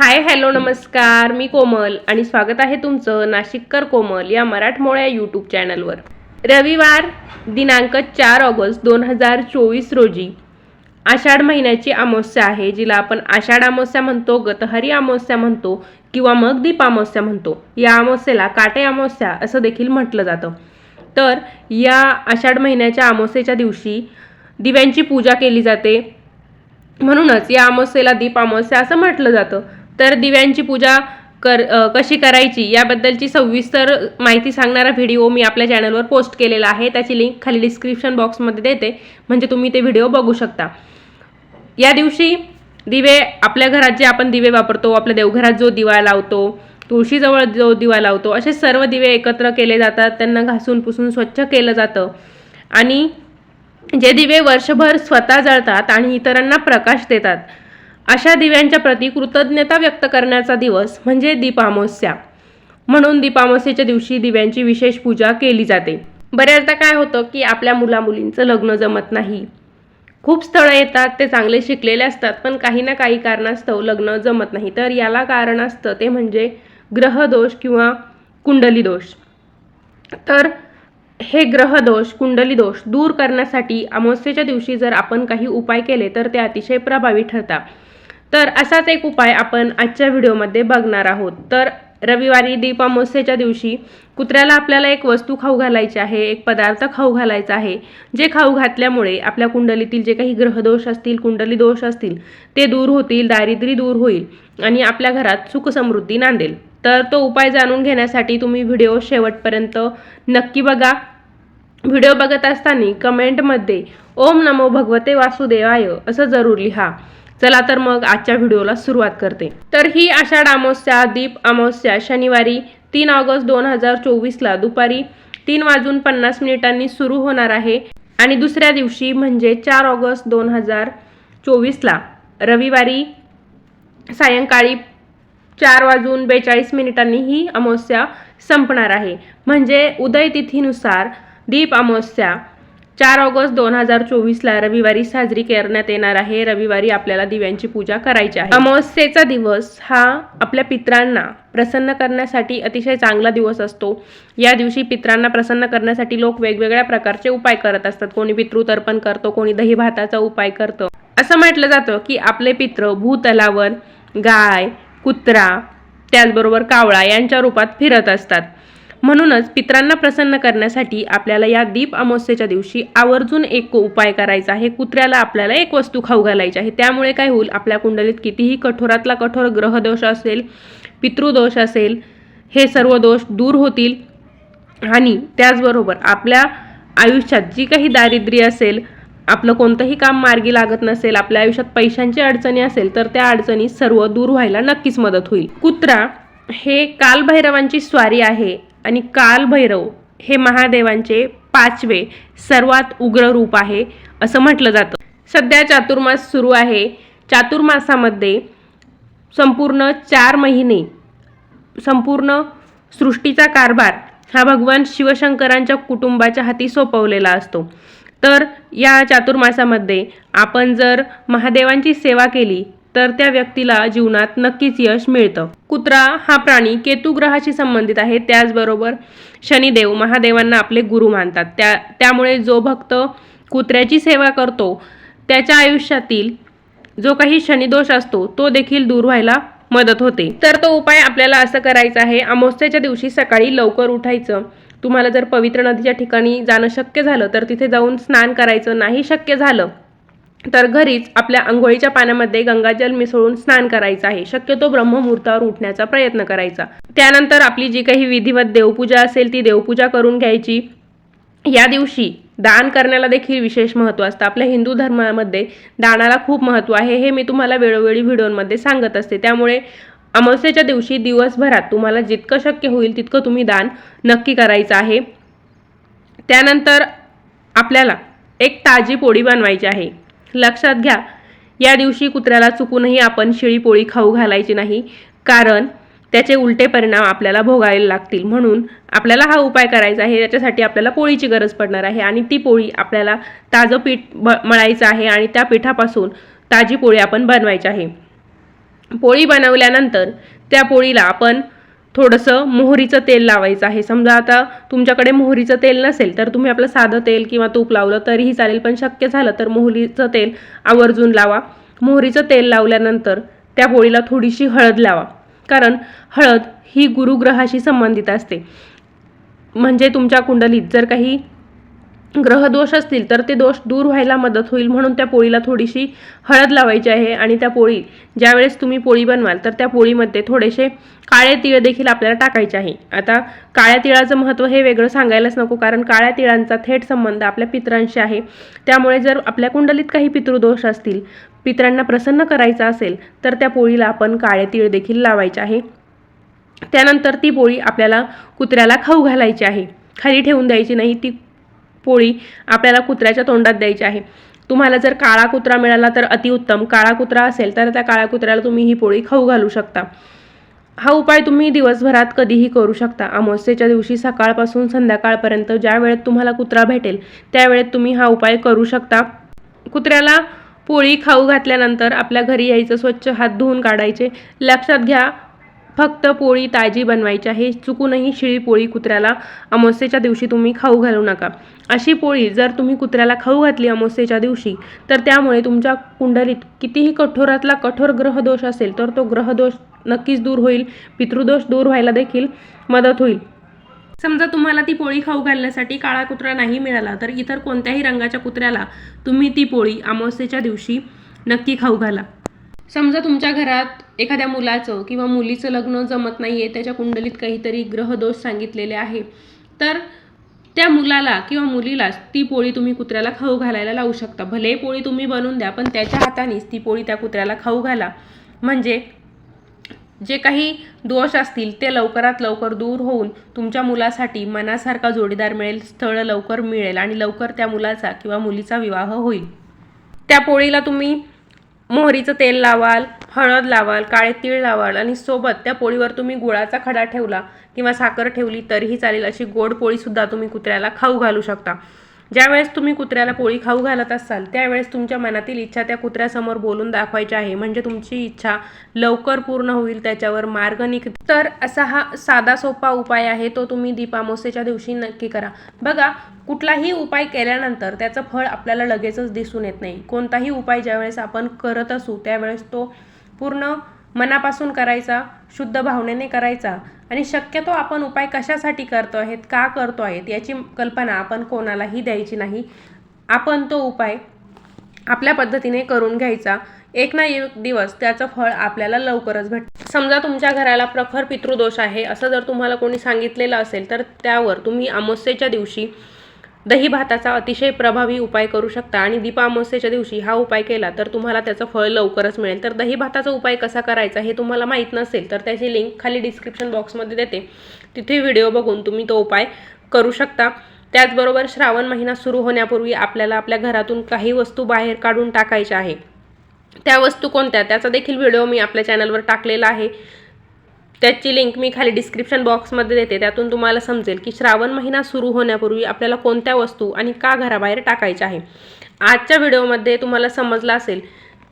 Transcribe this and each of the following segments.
Hi hello नमस्कार. मी कोमल आणि स्वागत आहे तुमचं नाशिककर कोमल या मराठमोळ्या यूट्यूब चॅनलवर रविवार दिनांक चार ऑगस्ट दोन हजार चोवीस रोजी. आषाढ महिन्याची अमावस्या आहे जिला आपण आषाढ अमावस्या म्हणतो गतहरी अमावस्या म्हणतो किंवा मग दीप अमावस्या म्हणतो. या अमावस्येला काटे अमावस्या असं देखील म्हटलं जातं. तर या आषाढ महिन्याच्या अमावस्येच्या दिवशी दिव्यांची पूजा केली जाते. म्हणूनच या अमावस्येला दीप अमावस्या असं म्हटलं जातं. तर दिव्यांची पूजा कर कशी करायची याबद्दलची सविस्तर माहिती सांगणारा व्हिडिओ मी आपल्या चॅनलवर पोस्ट केलेला आहे. त्याची लिंक खाली डिस्क्रिप्शन बॉक्समध्ये देते. म्हणजे तुम्ही ते व्हिडिओ बघू शकता. या दिवशी दिवे आपल्या घरात जे आपण दिवे वापरतो आपल्या देवघरात जो दिवा लावतो तुळशीजवळ जो दिवा लावतो असे सर्व दिवे एकत्र केले जातात. त्यांना घासून पुसून स्वच्छ केलं जातं. आणि जे दिवे वर्षभर स्वतः जळतात आणि इतरांना प्रकाश देतात अशा दिव्यांच्या प्रती कृतज्ञता व्यक्त करण्याचा दिवस म्हणजे दीपामोस्या म्हणून दीपामावस्येच्या दिवशी दिव्यांची विशेष पूजा केली जाते. बऱ्याचदा काय होतं की आपल्या मुलामुलींचं लग्न जमत नाही. खूप स्थळं येतात ते चांगले शिकलेले असतात पण काही ना काही कारणास्तव लग्न जमत नाही. तर याला कारण असतं ते म्हणजे ग्रहदोष किंवा कुंडली दोष. तर हे ग्रहदोष कुंडली दोष दूर करण्यासाठी अमावस्येच्या दिवशी जर आपण काही उपाय केले तर ते अतिशय प्रभावी ठरतात. तर असाच एक उपाय आपण आजच्या व्हिडिओमध्ये बघणार आहोत. तर रविवारी दीप अमावस्येच्या दिवशी कुत्र्याला आपल्याला एक वस्तू खाऊ घालायची आहे एक पदार्थ खाऊ घालायचा आहे. जे खाऊ घातल्यामुळे आपल्या कुंडलीतील जे काही ग्रहदोष असतील कुंडली दोष असतील ते दूर होतील दारिद्र्य दूर होईल आणि आपल्या घरात सुखसमृद्धी नांदेल. तर तो उपाय जाणून घेण्यासाठी तुम्ही व्हिडिओ शेवटपर्यंत नक्की बघा. व्हिडिओ बघत असताना कमेंटमध्ये ओम नमो भगवते वासुदेवाय असं जरूर लिहा. चला तर मग आजच्या व्हिडिओला सुरुवात करते. तर ही आषाढ अमावस्या दीप अमावस्या शनिवारी तीन ऑगस्ट दोन हजार चोवीसला दुपारी तीन वाजून पन्नास मिनिटांनी सुरू होणार आहे आणि दुसऱ्या दिवशी म्हणजे चार ऑगस्ट दोन हजार चोवीसला. रविवारी सायंकाळी चार वाजून बेचाळीस मिनिटांनी ही अमावस्या संपणार आहे. म्हणजे उदय तिथीनुसार दीप अमावस्या चार ऑगस्ट दोन हजार चोवीसला रविवारी साजरी करण्यात येणार आहे. रविवारी आपल्याला दिव्यांची पूजा करायची आहे. अमावस्येचा दिवस हा आपल्या पित्रांना प्रसन्न करण्यासाठी अतिशय चांगला दिवस असतो. या दिवशी पित्रांना प्रसन्न करण्यासाठी लोक वेगवेगळ्या प्रकारचे उपाय करत असतात. कोणी पितृतर्पण करतो कोणी दही भाताचा उपाय करतो. असं म्हटलं जातं की आपले पित्र भूतलावर गाय कुत्रा त्याचबरोबर कावळा यांच्या रूपात फिरत असतात. म्हणूनच पित्रांना प्रसन्न करण्यासाठी आपल्याला या दीप अमावस्येच्या दिवशी आवर्जून एक उपाय करायचा आहे. कुत्र्याला आपल्याला एक वस्तू खाऊ घालायची आहे. त्यामुळे काय होईल? आपल्या कुंडलीत कितीही कठोरातला कठोर ग्रहदोष असेल पितृदोष असेल हे सर्व दोष दूर होतील. आणि त्याचबरोबर आपल्या आयुष्यात जी काही दारिद्र्य असेल आपलं कोणतंही काम मार्गी लागत नसेल आपल्या आयुष्यात पैशांची अडचणी असेल तर त्या अडचणी सर्व दूर व्हायला नक्कीच मदत होईल. कुत्रा हे कालभैरवांची स्वारी आहे. आणि कालभैरव हे महादेवांचे पाचवे सर्वात उग्र रूप आहे असं म्हटलं जातं. सध्या चातुर्मास सुरू आहे. चातुर्मासामध्ये संपूर्ण चार महिने संपूर्ण सृष्टीचा कारभार हा भगवान शिवशंकरांच्या कुटुंबाच्या हाती सोपवलेला असतो. तर या चातुर्मासामध्ये आपण जर महादेवांची सेवा केली तर त्या व्यक्तीला जीवनात नक्कीच यश मिळतं. कुत्रा हा प्राणी केतू ग्रहाशी संबंधित आहे. त्याचबरोबर शनिदेव महादेवांना आपले गुरु मानतात. त्या त्यामुळे जो भक्त कुत्र्याची सेवा करतो त्याच्या आयुष्यातील जो काही शनिदोष असतो तो देखील दूर व्हायला मदत होते. तर तो उपाय आपल्याला असं करायचा आहे. अमावस्याच्या दिवशी सकाळी लवकर उठायचं. तुम्हाला जर पवित्र नदीच्या ठिकाणी जाणं शक्य झालं तर तिथे जाऊन स्नान करायचं. नाही शक्य झालं तर घरीच आपल्या आंघोळीच्या पाण्यामध्ये गंगाजल मिसळून स्नान करायचं आहे. शक्यतो ब्रह्ममुहूर्तावर उठण्याचा प्रयत्न करायचा. त्यानंतर आपली जी काही विधिवत देवपूजा असेल ती देवपूजा करून घ्यायची. या दिवशी दान करण्याला देखील विशेष महत्त्व असतं. आपल्या हिंदू धर्मामध्ये दानाला खूप महत्त्व आहे. हे मी तुम्हाला वेळोवेळी व्हिडिओमध्ये सांगत असते. त्यामुळे अमावस्येच्या दिवशी दिवसभरात तुम्हाला जितकं शक्य होईल तितकं तुम्ही दान नक्की करायचं आहे. त्यानंतर आपल्याला एक ताजी पोळी बनवायची आहे. लक्षात घ्या. या दिवशी कुत्र्याला चुकूनही आपण शिळीपोळी खाऊ घालायची नाही कारण त्याचे उलटे परिणाम आपल्याला भोगायला लागतील. म्हणून आपल्याला हा उपाय करायचा आहे त्याच्यासाठी आपल्याला पोळीची गरज पडणार आहे आणि ती पोळी आपल्याला ताजं पीठ ब मळायचं आहे आणि त्या पिठापासून ताजी पोळी आपण बनवायची आहे. पोळी बनवल्यानंतर त्या पोळीला आपण थोडंसं मोहरीचं तेल लावायचं आहे. समजा आता तुमच्याकडे मोहरीचं तेल नसेल तर तुम्ही आपलं साधं तेल किंवा तूप लावलं तरीही चालेल पण शक्य झालं तर मोहरीचं तेल आवर्जून लावा. मोहरीचं तेल लावल्यानंतर त्या पोळीला थोडीशी हळद लावा. कारण हळद ही गुरुग्रहाशी संबंधित असते. म्हणजे तुमच्या कुंडलीत जर काही ग्रहदोष असतील तर ते दोष दूर व्हायला मदत होईल म्हणून त्या पोळीला थोडीशी हळद लावायची आहे आणि त्या पोळी ज्यावेळेस तुम्ही पोळी बनवाल तर त्या पोळीमध्ये थोडेसे काळे तिळ देखील आपल्याला टाकायचे आहे. आता काळ्या तिळाचं महत्त्व हे वेगळं सांगायलाच नको कारण काळ्या तिळांचा थेट संबंध आपल्या पितरांशी आहे. त्यामुळे जर आपल्या कुंडलीत काही पितृदोष असतील पितरांना प्रसन्न करायचं असेल तर त्या पोळीला आपण काळे तिळ देखील लावायचे आहे. त्यानंतर ती पोळी आपल्याला कुत्र्याला खाऊ घालायची आहे. खाली ठेवून द्यायची नाही ती पोळी आपल्याला कुत्र्याच्या तोंडात द्यायची आहे. तुम्हाला जर काळा कुत्रा मिळाला तर अतिउत्तम काळा कुत्रा असेल तर त्या काळ्या कुत्र्याला तुम्ही ही पोळी खाऊ घालू शकता. हा उपाय तुम्ही दिवसभरात कधीही करू शकता. अमावस्येच्या दिवशी सकाळपासून संध्याकाळपर्यंत ज्या वेळेत तुम्हाला कुत्रा भेटेल त्यावेळेत तुम्ही हा उपाय करू शकता. कुत्र्याला पोळी खाऊ घातल्यानंतर आपल्या घरी यायचं स्वच्छ हात धुवून काढायचे. लक्षात घ्या फक्त पोळी ताजी बनवायची आहे चुकूनही शिळी पोळी कुत्र्याला अमावस्येच्या दिवशी तुम्ही खाऊ घालू नका. अशी पोळी जर तुम्ही कुत्र्याला खाऊ घातली अमावस्येच्या दिवशी तर त्यामुळे तुमच्या कुंडलीत कितीही कठोरातला कठोर ग्रहदोष असेल तर तो ग्रहदोष नक्कीच दूर होईल पितृदोष दूर व्हायला देखील मदत होईल. समजा तुम्हाला ती पोळी खाऊ घालण्यासाठी काळा कुत्रा नाही मिळाला तर इतर कोणत्याही रंगाच्या कुत्र्याला तुम्ही ती पोळी अमावस्येच्या दिवशी नक्की खाऊ घाला. समजा तुमच्या घरात एखाद्या मुलाचं किंवा मुलीचं लग्न जमत नाही आहे त्याच्या कुंडलीत काहीतरी ग्रहदोष सांगितलेले आहे तर त्या मुलाला किंवा मुलीला ती पोळी तुम्ही कुत्र्याला खाऊ घालायला लावू शकता. भले पोळी तुम्ही बनवून द्या पण त्याच्या हातानेच ती पोळी त्या कुत्र्याला खाऊ घाला. म्हणजे जे काही दोष असतील ते लवकरात लवकर दूर होऊन तुमच्या मुलासाठी मनासारखा जोडीदार मिळेल स्थळ लवकर मिळेल आणि लवकर त्या मुलाचा किंवा मुलीचा विवाह होईल. त्या पोळीला तुम्ही मोहरीचं तेल लावाल हळद लावाल काळे तीळ लावाल आणि सोबत त्या पोळीवर तुम्ही गुळाचा खडा ठेवला किंवा साखर ठेवली तरीही चालेल. अशी गोड पोळीसुद्धा तुम्ही कुत्र्याला खाऊ घालू शकता. ज्यावेळेस तुम्ही कुत्र्याला पोळी खाऊ घालत असाल त्यावेळेस तुमच्या मनातील इच्छा त्या कुत्र्यासमोर बोलून दाखवायची आहे. म्हणजे तुमची इच्छा लवकर पूर्ण होईल त्याच्यावर मार्ग निघ. तर असा हा साधा सोपा उपाय आहे तो तुम्ही दीपामोसेच्या दिवशी नक्की करा. बघा कुठलाही उपाय केल्यानंतर त्याचं फळ आपल्याला लगेचच दिसून येत नाही. कोणताही उपाय ज्यावेळेस आपण करत असू त्यावेळेस तो पूर्ण मनापासून करायचा शुद्ध भावनेने करायचा आणि शक्यतो आपण उपाय कशासाठी करतो आहेत का करतो आहेत याची कल्पना आपण कोणालाही द्यायची नाही. आपण तो उपाय आपल्या पद्धतीने करून घ्यायचा. एक ना एक दिवस त्याचं फळ आपल्याला लवकरच भेट समजा तुमच्या घराला प्रखर पितृदोष आहे असं जर तुम्हाला कोणी सांगितलेलं असेल तर त्यावर तुम्ही अमावस्येच्या दिवशी दही भाताचा अतिशय प्रभावी उपाय करू शकता आणि दीपामस्येच्या दिवशी हा उपाय केला तर तुम्हाला त्याचं फळ लवकरच मिळेल. तर दही भाताचा उपाय कसा करायचा हे तुम्हाला माहीत नसेल तर त्याची लिंक खाली डिस्क्रिप्शन बॉक्समध्ये देते. तिथे व्हिडिओ बघून तुम्ही तो उपाय करू शकता. त्याचबरोबर श्रावण महिना सुरू होण्यापूर्वी आपल्याला आपल्या घरातून काही वस्तू बाहेर काढून टाकायच्या आहे. त्या वस्तू कोणत्या? त्याचा देखील व्हिडिओ मी आपल्या चॅनलवर टाकलेला आहे. त्याची लिंक मी खाली डिस्क्रिप्शन बॉक्समध्ये देते. त्यातून तुम्हाला समजेल की श्रावण महिना सुरू होण्यापूर्वी आपल्याला कोणत्या वस्तू आणि का घराबाहेर टाकायच्या आहे. आजच्या व्हिडिओमध्ये तुम्हाला समजलं असेल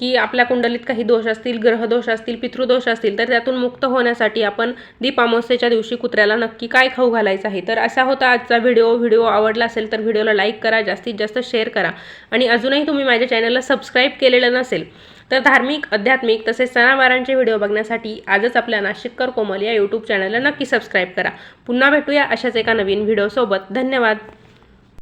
की आपल्या कुंडलीत काही दोष असतील ग्रहदोष असतील पितृदोष असतील तर त्यातून मुक्त होण्यासाठी आपण दीपामोसेच्या दिवशी कुत्र्याला नक्की काय खाऊ घालायचं आहे. तर असा होता आजचा व्हिडिओ व्हिडिओ आवडला असेल तर व्हिडिओला लाईक करा जास्तीत जास्त शेअर करा. आणि अजूनही तुम्ही माझ्या चॅनलला सबस्क्राईब केलेलं नसेल तर धार्मिक आध्यात्मिक तसेच सणावारांचे व्हिडिओ बघण्यासाठी आजच आपल्या नाशिककर कोमल या यूट्यूब चॅनलला नक्की सबस्क्राईब करा. पुन्हा भेटूया अशाच एका नवीन व्हिडिओसोबत. धन्यवाद.